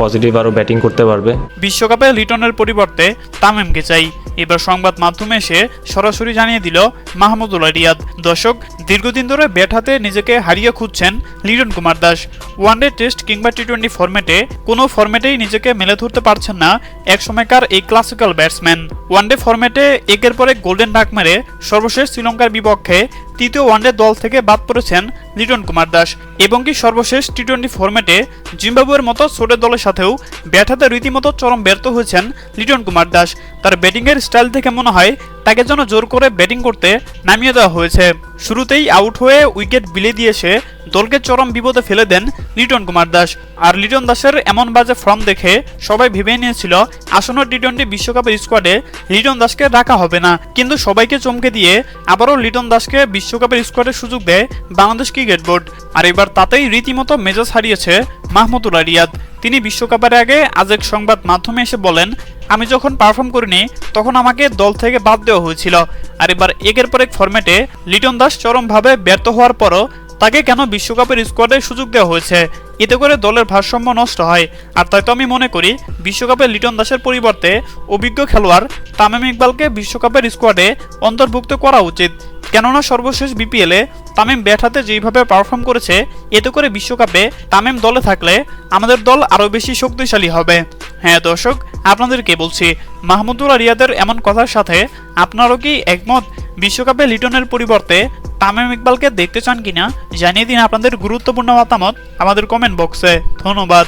Positive আরও batting করতে পারবে। বিশ্বকাপে লিটনের পরিবর্তে তামিমকে চাই। এবার সংবাদ মাধ্যমে এসে সরাসরি জানিয়ে দিল মাহমুদুল্লাহ রিয়াদ। দর্শক, দীর্ঘদিন ধরে ব্যাট হাতে নিজেকে হারিয়ে খুঁজছেন Liton Kumar Das. One day test কিংবা টি টোয়েন্টি ফরম্যাটে কোনো ফরম্যাটেই নিজেকে মেলে ধরতে পারছেন না এক সময়কার এই ক্লাসিক্যাল ব্যাটসম্যান ওয়ানডে ফরম্যাটে একের পরে গোল্ডেন ডাক মেরে সর্বশেষ শ্রীলঙ্কার বিপক্ষে তৃতীয় ওয়ানডে দল থেকে বাদ পড়েছেন লিটন কুমার দাস। এবং কি সর্বশেষ টি টোয়েন্টি ফরম্যাটে জিম্বাবুয়ের মতো ছোটের দলের সাথেও ব্যাট হাতে রীতিমতো চরম ব্যর্থ হয়েছেন লিটন কুমার দাস। তার ব্যাটিংয়ের স্টাইল দেখে মনে হয় তাকে যেন জোর করে ব্যাটিং করতে নামিয়ে দেওয়া হয়েছে। শুরুতেই আউট হয়ে উইকেট বিলে দিয়ে এসে দলকে চরম বিপদে ফেলে দেন লিটন কুমার দাস। আর লিটন দাসের এমন বাজে ফর্ম দেখে সবাই ভেবে নিয়েছিল, আসন্ন টি টোয়েন্টি বিশ্বকাপের স্কোয়াডে লিটন দাসকে রাখা হবে না। কিন্তু সবাইকে চমকে দিয়ে আবারও লিটন দাসকে বিশ্বকাপের স্কোয়াডের সুযোগ দেয় বাংলাদেশ ক্রিকেট বোর্ড। আর এবার তাতেই রীতিমতো মেজাজ হারিয়েছে মাহমুদুল্লাহ রিয়াদ। তিনি বিশ্বকাপের আগে আজ এক সংবাদ মাধ্যমে এসে বলেন আমি যখন পারফর্ম করিনি, তখন আমাকে দল থেকে বাদ দেওয়া হয়েছিল। আর এবার একের পর এক ফরম্যাটে লিটন দাস চরমভাবে ব্যর্থ হওয়ার পরও তাকে কেন বিশ্বকাপের স্কোয়াডে সুযোগ দেওয়া হয়েছে? এতে করে দলের ভারসাম্য নষ্ট হয়। আর তাই তো আমি মনে করি, বিশ্বকাপে লিটন দাসের পরিবর্তে অভিজ্ঞ খেলোয়াড় তামিম ইকবালকে বিশ্বকাপের স্কোয়াডে অন্তর্ভুক্ত করা উচিত। কেননা সর্বশেষ বিপিএলে তামিম ব্যাট হাতে যেইভাবে পারফর্ম করেছে, এতে করে বিশ্বকাপে তামিম দলে থাকলে আমাদের দল আরও বেশি শক্তিশালী হবে। হ্যাঁ দর্শক আপনাদেরকে বলছি মাহমুদুল্লাহ রিয়াদের এমন কথার সাথে আপনারও কি একমত? বিশ্বকাপে লিটনের পরিবর্তে তামিম ইকবালকে দেখতে চান কিনা? জানিয়ে দিন আপনাদের গুরুত্বপূর্ণ মতামত আমাদের কমেন্ট বক্সে ধন্যবাদ।